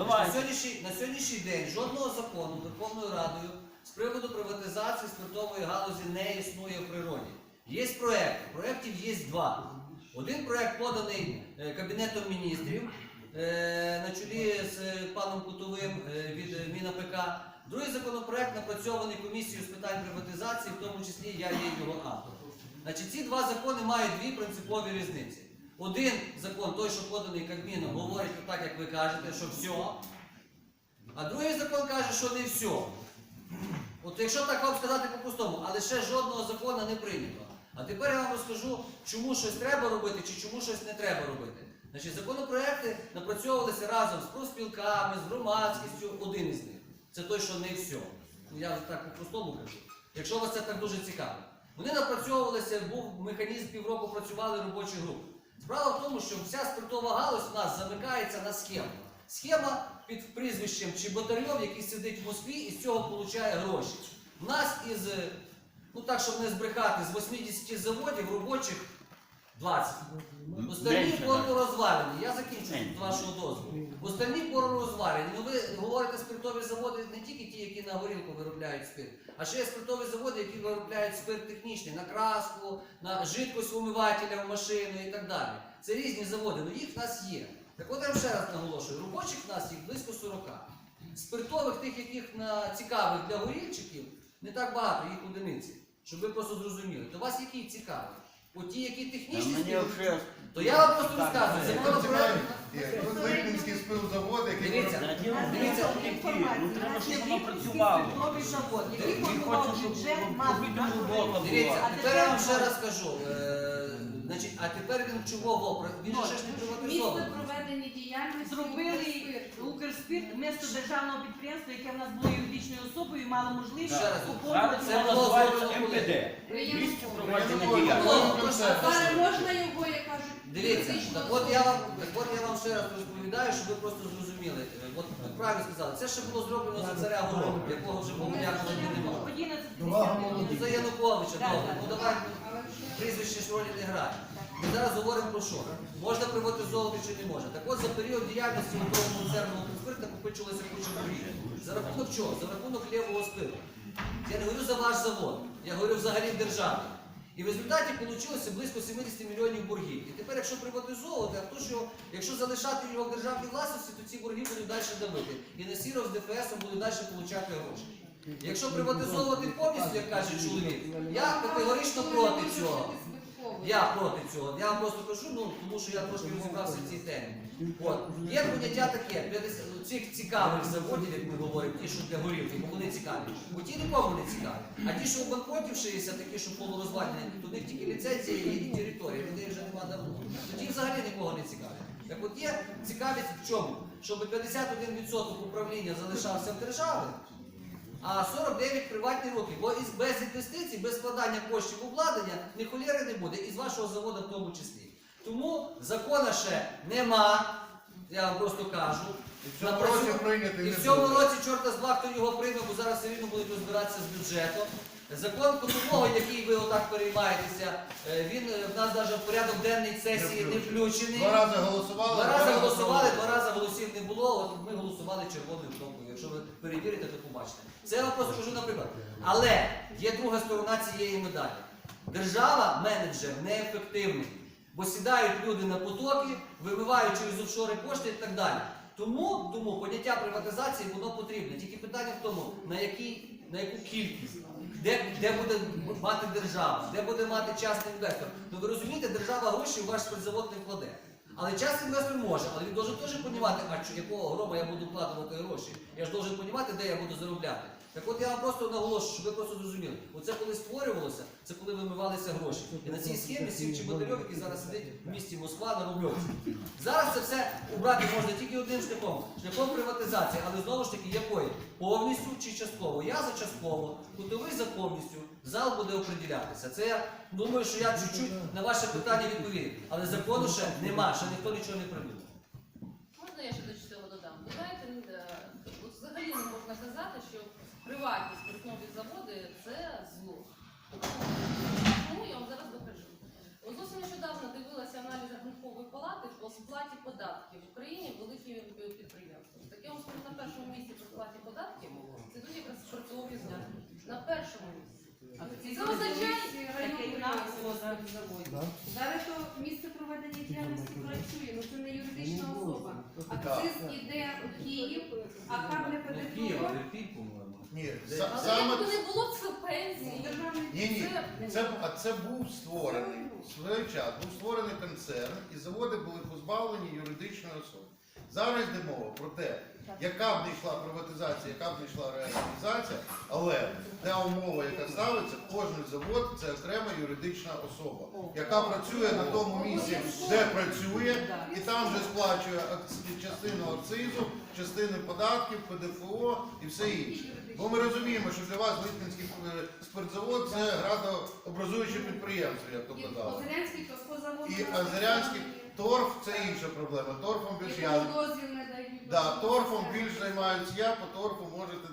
Давай. На сьогоднішній, на сьогоднішній день жодного закону Верховною Радою з приводу приватизації спиртової галузі не існує в природі. Є проекти. Проєктів є два. Один проект поданий е, Кабінетом міністрів е, на чолі з паном Кутовим е, від МінАПК. Другий законопроект напрацьований комісією з питань приватизації, в тому числі я є його автором. Значить, ці два закони мають дві принципові різниці. Один закон, той, що поданий Кабміном, говорить так, як ви кажете, що все. А другий закон каже, що не все. От якщо так вам сказати по-простому, але ще жодного закону не прийнято. А тепер я вам розкажу, чому щось треба робити чи чому щось не треба робити. Значить, законопроекти напрацьовувалися разом з профспілками, з громадськістю, один із них. Це той, що не все. Ну я так по-простому кажу. Якщо вас це так дуже цікаво. Вони напрацьовувалися, був механізм півроку працювали робочі групи. Справа в тому, що вся спиртова галузь у нас замикається на схему. Схема під прізвищем Чеботарьов, який сидить в Москві і з цього отримує гроші. У нас із, ну так, щоб не збрехати, з 80 заводів робочих 20. Остальні Менше, пору розвалені. Я закінчу Менше. з вашого дозволу. Остальні пору розвалені. Ну ви говорите спиртові заводи не тільки ті, які на горілку виробляють спирт, а ще є спиртові заводи, які виробляють спирт технічний, на краску, на жидкость вмивателя в машину і так далі. Це різні заводи, але їх в нас є. Так от я вам ще раз наголошую, робочих в нас їх близько 40. Спиртових тих, яких на цікавих для горільчиків, не так багато, їх одиниці. Щоб ви просто зрозуміли. То вас які цікаві? От ті, які технічні, мені спирт- вже то я вам просто розказую. Це. Тут Липінський спилзавод, який Дивіться, ну треба, щоб воно працювало. завод, Він хоче, щоб робити робота Дивіться, була. тепер я вам ще раз кажу. Е, значить, а тепер він чого Він же ж не Місце приватизований. проведення діяльності Зробили. Укрспирт вмісто державного підприємства, яке в нас було юридичною особою, і мало можливість Ще раз. Це називається МПД. Місце проведення діяльності. то можна його, як Дивіться, так от я вам, так от я вам ще раз розповідаю, щоб ви просто зрозуміли. От ви правильно сказали, це ще було зроблено за царя Гороху, якого вже помилякого немає. 11 за Януковича, добре. Ну давай прізвище ж ролі не грає. Ми зараз говоримо про що? Можна приватизовувати чи не можна. Так от за період діяльності того концерну спирту накопичилося куча боргів. За рахунок чого? За рахунок лівого спирту. Я не говорю за ваш завод, я говорю взагалі в державі. І в результаті вийшло близько 70 мільйонів боргів. І тепер, якщо приватизовувати, а то що, якщо залишати його в державній власності, то ці борги будуть далі давити. І на сіро з ДФС буде далі отримати гроші. Якщо приватизовувати повністю, як каже чоловік, я категорично проти цього. Я проти цього. Я вам просто кажу, ну тому що я трошки розібрався в цій темі. От є поняття таке, 50 цих цікавих заводів, як ми говоримо, ті, що для горілки, бо вони цікаві. Бо ті нікому не цікаві. А ті, що банкротівшися, такі, що полурозвалені, то в них тільки ліцензія є і територія, людей вже нема давно. Тоді взагалі нікого не цікаві. Так от є цікавість в чому? Щоб 51% управління залишався в державі, а 49 приватні руки. Бо із без інвестицій, без складання коштів обладнання ні холєри не буде, і з вашого заводу в тому числі. Тому закона ще нема, я вам просто кажу. І в цьому році прийняти І не в цьому буде. році чорта з два, хто його прийме, бо зараз все рівно будуть розбиратися з бюджетом. Закон Кутового, який ви отак переймаєтеся, е, він е, в нас навіть в порядок денний сесії не включений. Два рази голосували. Два рази голосували, два рази голосів не було. От ми голосували червоною кнопкою. Якщо ви перевірите, то побачите. Це я вам просто кажу наприклад. Але є друга сторона цієї медалі. Держава, менеджер неефективний, бо сідають люди на потоки, вибивають через офшори кошти і так далі. Тому, тому поняття приватизації воно потрібне. Тільки питання в тому, на, який, на яку кількість, де, де буде мати держава, де буде мати частний інвестор. Ну ви розумієте, держава гроші у ваш спортзавод не вкладе. Але частний інвестор може, але він должен теж розуміти, а якого грома я буду вкладувати гроші. Я ж должен розуміти, де я буду заробляти. Так от я вам просто наголошую, щоб ви просто зрозуміли. Оце коли створювалося, це коли вимивалися гроші. І на цій схемі сів Чеботарьов, який зараз сидить в місті Москва на Рубльовці. Зараз це все убрати можна тільки одним шляхом шляхом приватизації, але знову ж таки якої? Повністю чи частково? Я за частково, кутовий за повністю. Зал буде оприділятися. Це я думаю, що я чуть-чуть на ваше питання відповім. Але закону ще нема, ще ніхто нічого не придумав. взагалі не можна казати, що приватні спиртнові заводи це зло. Тому я вам зараз докажу. От зовсім нещодавно дивилася аналіз рахункової палати по сплаті податків в Україні великі підприємствам. Таке ось на першому місці по сплаті податків це дуже якраз спиртові заводи. На першому місці. Це означає районний завод. Зараз місце проведення Акциз іде в Київ, а там ПДФО по-моєму. Ні, Де? са- Але саме якби не було це пенсії, державний Ні, ні, Це- це, а це був створений в свій час, був створений концерн, і заводи були позбавлені юридичної особи. Зараз йде мова про те, яка б не йшла приватизація, яка б не йшла реалізація, але та умова, яка ставиться, кожен завод це окрема юридична особа, яка працює на тому місці, де працює, і там же сплачує частину акцизу, частину податків, ПДФО і все інше. Бо ми розуміємо, що для вас Литвинський е, спиртзавод це градообразуюче підприємство, як то казали. І Озерянський торф це інша проблема. Торфом більш я. Да, торфом більш займаюся я, по торфу можете.